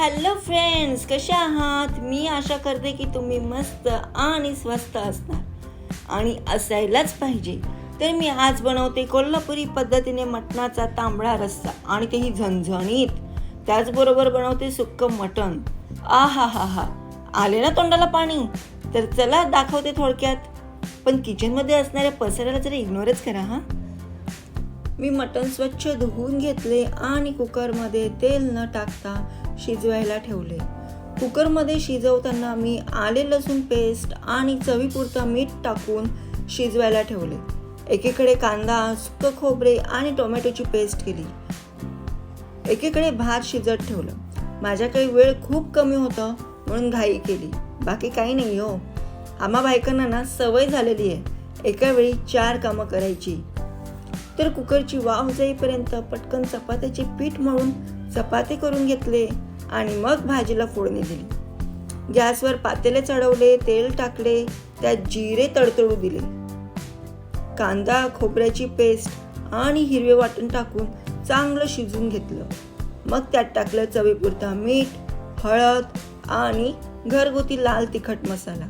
Hello friends कशा आहात? मी आशा करते की तुम्ही मस्त आणि स्वस्त असणार आणि असायलाच पाहिजे. तर मी आज बनवते कोल्हापुरी पद्धतीने मटणाचा तांबडा रस्सा आणि तेही झणझणीत. त्याचबरोबर बनवते सुक्कं मटण. आ हा हा हा आले ना तोंडाला पाणी? तर चला दाखवते थोडक्यात. पण किचनमध्ये असणाऱ्या पसऱ्याला जरा इग्नोरच करा हां. मी मटण स्वच्छ धुवून घेतले आणि कुकरमध्ये तेल न टाकता शिजवायला ठेवले. कुकरमध्ये शिजवताना मी आले लसूण पेस्ट आणि चवीपुरतं मीठ टाकून शिजवायला ठेवले. एकीकडे कांदा सुकं खोबरे आणि टोमॅटोची पेस्ट केली. एकीकडे भात शिजत ठेवलं. माझ्याकडे वेळ खूप कमी होतं म्हणून घाई केली. बाकी काही नाही हो. आम्हा बायकांना ना सवय झालेली आहे. एका वेळी चार कामं करायची. तर कुकरची वाफ जाईपर्यंत पटकन चपात्याचे पीठ मळून चपाती करून घेतले. आणि मग भाजीला फोडणी दिली. गॅसवर पातेले चढवले तेल टाकले त्यात जिरे तडतडू दिले. कांदा खोबऱ्याची पेस्ट आणि हिरवे वाटण टाकून चांगलं शिजून घेतलं. मग त्यात टाकलं चवीपुरता मीठ हळद आणि घरगुती लाल तिखट मसाला.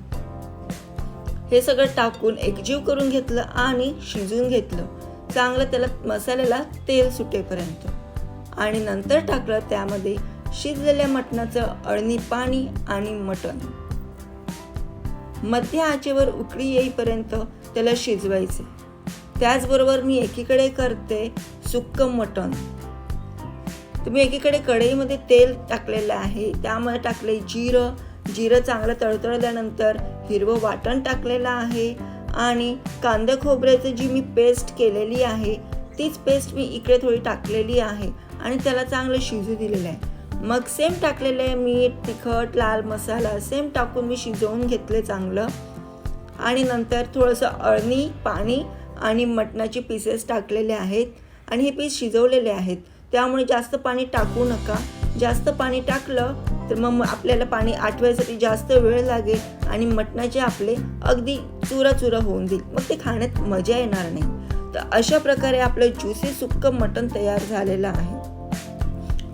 हे सगळं टाकून एकजीव करून घेतलं आणि शिजून घेतलं. चांगलं त्याला मसाल्याला तेल सुटेपर्यंत. आणि नंतर टाकलं त्यामध्ये शिजलेल्या मटणाचं अळणी पाणी आणि मटण. मध्य आचेवर उकळी येईपर्यंत त्याला शिजवायचे. त्याचबरोबर मी एकीकडे करते सुक्क मटण. तुम्ही एकीकडे कढईमध्ये तेल टाकलेलं आहे. त्यामध्ये टाकले जिरं. जिरं चांगलं तळतळल्यानंतर हिरवं वाटण टाकलेलं आहे आणि कांदा खोबऱ्याचं जी मी पेस्ट केलेली आहे तीच पेस्ट मी इकडे थोडी टाकलेली आहे आणि त्याला चांगलं शिजू दिलेलं आहे. मग सेम टाकलेले आहे मीठ तिखट लाल मसाला सेम टाकून मी शिजवून घेतले चांगलं. आणि नंतर थोडंसं अळणी पाणी आणि मटणाचे पीसेस टाकलेले आहेत. आणि हे पीस शिजवलेले आहेत. त्यामुळे जास्त पाणी टाकू नका. जास्त पाणी टाकलं तर मग आपल्याला पाणी आठवायसाठी जास्त वेळ लागेल आणि मटणाचे आपले अगदी चुरा चुरा होऊन देईल मग ते खाण्यात मजा येणार नाही. तर अशा प्रकारे आपलं ज्युसी सुक्कं मटण तयार झालेलं आहे.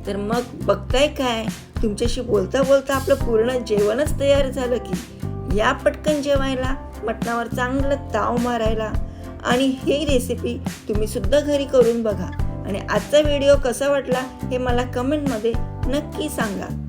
तर मग बघताय काय? तुमच्याशी बोलता बोलता आपलं पूर्ण जेवणच तयार झालं की या पटकन जेवायला मटणावर चांगलं ताव मारायला. आणि ही रेसिपी तुम्ही सुद्धा घरी करून बघा. आणि आजचा व्हिडिओ कसा वाटला हे मला कमेंटमध्ये नक्की सांगा.